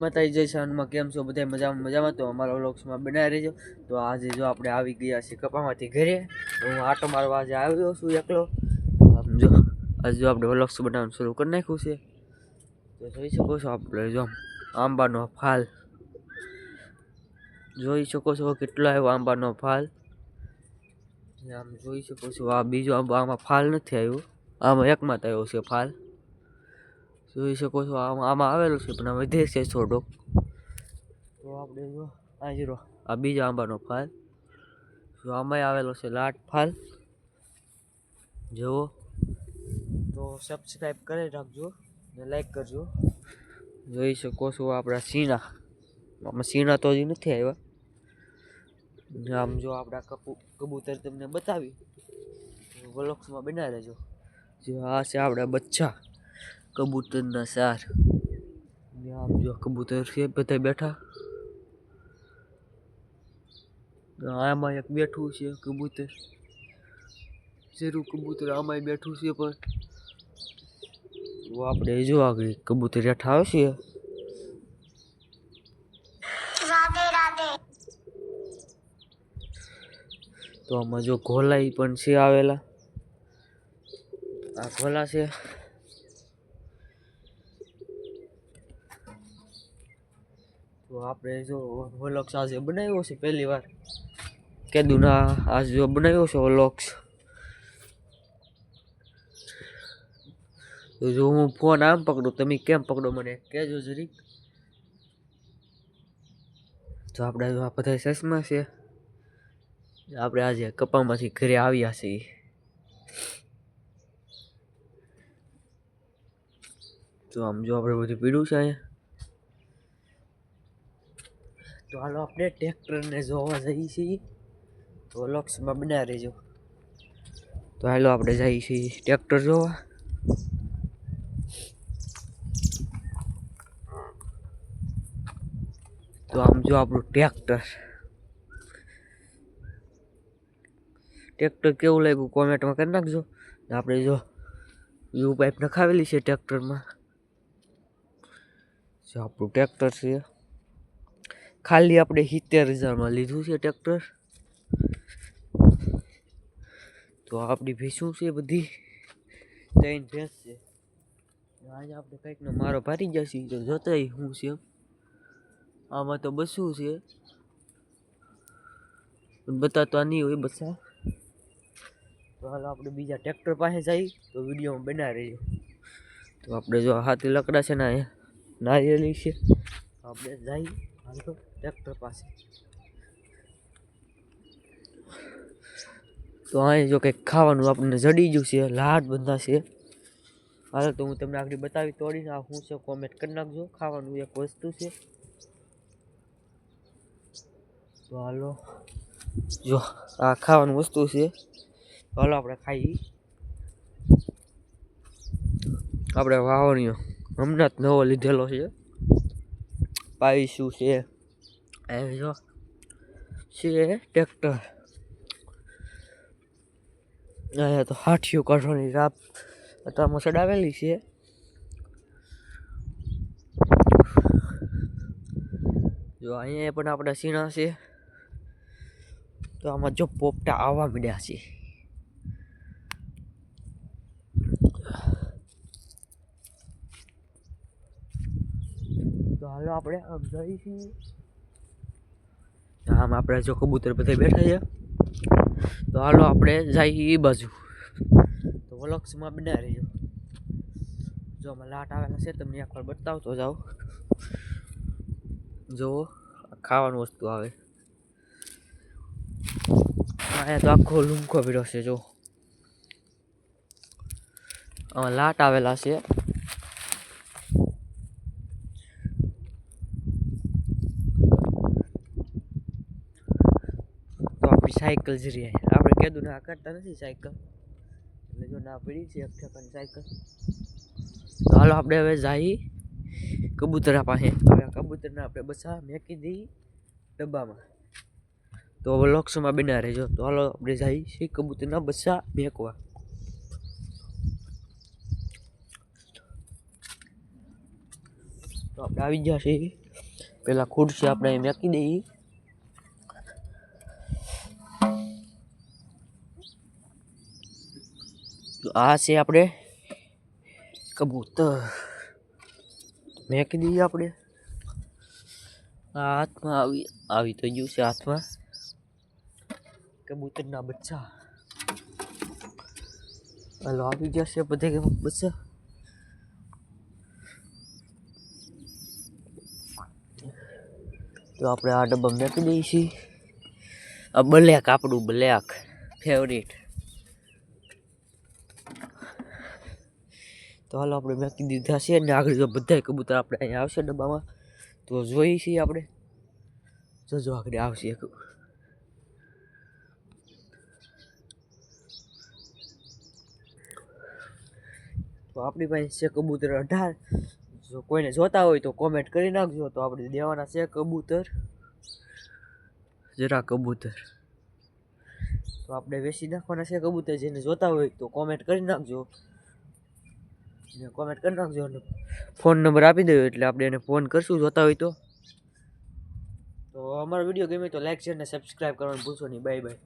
માતાજી જય શાનમાં કેમ છો? બધા મજામાં? મજામાં? તો અમારા વ્લોગ્સમાં બનાવી રહેજો. તો આજે જો આપણે આવી ગયા છીએ કપામાંથી ઘરે હું આટો મારવા આજે આવ્યો છું એકલો. જો, આજે જો આપણે વ્લોગ્સ બનાવવાનું શરૂ કરી નાખ્યું છે. તો જોઈ શકો છો આપણે જો આંબાનો ફાલ. જોઈ શકો છો કેટલો આવ્યો આંબાનો ફાલ. આમ જોઈ શકો છો આ બીજો આંબો આમાં ફાલ નથી આવ્યો. આમાં એકમાં જ આવ્યો છે ફાલ. જોઈ શકો છો. આમાં આવેલો છે, પણ વધે છે થોડોક તો આપણે જો, આ જીરો આ બીજા આંબાનો ફાલ. જો આમાંય આવેલો છે લાટ ફાલ. જુઓ. તો સબસ્ક્રાઈબ કરી રાખજો ને લાઈક કરજો. જોઈ શકો છો આપણા સીણા આમાં સીણા તો હજી નથી આવ્યા. આમ જો આપણા કપુ કબૂતર તમને બતાવી. વ્લોગ્સમાં બનાવી લેજો. જો આ છે આપણા બચ્ચા. કબૂતરના સાર. જો કબૂતર છે બધા બેઠા. આમાં એક બેઠું છે કબૂતર. શેરું કબૂતર આમાંય બેઠું છે પણ. આપણે જો આગળ કબૂતર હેઠા આવશે. તો આમાં જો ઘોલાઈ પણ છે આવેલા. આ ઘોલા છે. તો આપણે જો વલોક્સ આજે બનાવ્યો છે પહેલી વાર. કેદુના આજે જો બનાવ્યો છે વલોક્સ તો જો હું ફોન આમ પકડું, તમે કેમ પકડો મને કહેજો જરીક. તો આપણે આ બધા ચશ્મા છે. આપણે આજે કપામાંથી ઘરે આવ્યા છીએ. તો આમ જો આપણે બધું પીડું છે અહીંયા. તો હાલો આપણે ટ્રેક્ટરને જોવા જઈએ છીએ. તો લોક્સમાં બના રહેજો. તો હાલો આપણે જઈએ છીએ ટ્રેક્ટર જોવા. તો આમ જો આપણું ટ્રેક્ટર. ટ્રેક્ટર કેવું લાગ્યું કોમેન્ટમાં કરી નાખજો. ને આપણે જો યુ પાઇપ નખાવેલી છે ટ્રેક્ટરમાં. જો આપણું ટ્રેક્ટર છે. ખાલી આપણે સિત્તેર હજારમાં લીધું છે ટ્રેક્ટર. તો આપણી ભેંસું છે બધી? ત્રણ ભેંસ છે. આજે આપણે કંઈકનો મારો ભારી જશે તો જોતા શું છે. આમાં તો બસું છે. બતાતા નહીં હોય બસા. તો હાલ આપણે બીજા ટ્રેક્ટર પાસે જઈ તો વિડીયોમાં બનાવી રહીએ તો આપણે જો હાથે લકડા છે ને નારિયેલી છે આપણે જઈએ હાલો ટ્રેક્ટર પાસે તો અહીં જો કંઈક ખાવાનું આપણને જડી ગયું છે, લાડ બંધા છે. હાલો તો હું તમને આગળ બતાવી તોડીને આ શું છે કોમેન્ટ કરી નાખજો. ખાવાનું એક વસ્તુ છે. તો હાલો, જો આ ખાવાનું વસ્તુ છે. હાલો આપણે ખાઈ આપણે વાવણીઓ હમણાં જ નવો લીધેલો છે. પાઈશું છે. એ જો છે? ટ્રેક્ટર. અહીંયા તો હાથીઓ કાઢવાની રાપ. અત્યારમાં ચડાવેલી છે. જો અહીંયા પણ આપણા સીણા છે. તો આમાં જો પોપટા આવવા મળ્યા છે. તો હાલો આપણે આમ જઈશું આમ આપણે જો કબૂતર બધા બેઠા છે. તો હાલો આપણે જઈએ એ બાજુ. તો વલોક્સમાં બના રહીએ જો આમાં લાટ આવેલા છે, તમને એકવાર બતાવતો જાઓ જો ખાવાનું વસ્તુ આવે. અહીંયા તો આખો લૂમખો ભીડો છે, જો. આમાં લાટ આવેલા છે તો આપણી સાયકલ જ રહે. આપણે કીધું ના કરતા નથી સાયકલ. એટલે જો ના પડી છે ઠેકાની સાયકલ. તો હાલો આપણે હવે જઈ કબૂતરા પાસે હવે આ કબૂતરને આપણે બસા મેકી દઈ ડબ્બામાં. તો હવે લક્ષમાં બના રહેજો. તો હાલો આપણે જઈએ છીએ કબૂતરના બસા મેકવા. તો આપણે આવી ગયા છીએ. પેલા ખુરશી આપણે મેકી દઈએ. તો આ છે આપણે કબૂતર. મેં કીધી આપણે. આ હાથમાં આવી આવી તો ગયું છે હાથમાં. કબૂતરના બચ્ચા. હાલો, આવી જશે બધે કે બચ્ચા. તો આપણે આ ડબ્બા મેકી દઈએ છીએ. આ બ્લેક, આપણું બ્લેક ફેવરેટ તો હાલો આપણે મેકી દીધા છે ને આગળ જો બધા કબૂતર આપણે અહીંયા આવશે ડબ્બામાં. તો જોઈએ છીએ આપણે. જોજો આગળ આવશે એક. આપણી પાસે છે કબૂતર અઢાર. જો કોઈને જોતા હોય તો કોમેન્ટ કરી નાખજો. તો આપણે દેવાના છે કબૂતર. જરા કબૂતર. તો આપણે વેચી નાખવાના છે કબૂતર. જેને જોતા હોય તો કોમેન્ટ કરી નાખજો. કોમેન્ટ કરી નાખજો ફોન નંબર આપી દો એટલે આપણે એને ફોન કરશું જોતા હોય તો. તો અમારો વીડિયો ગમે તો લાઈક શેર અને સબસ્ક્રાઈબ કરવાનું ભૂલશો નહીં. Bye bye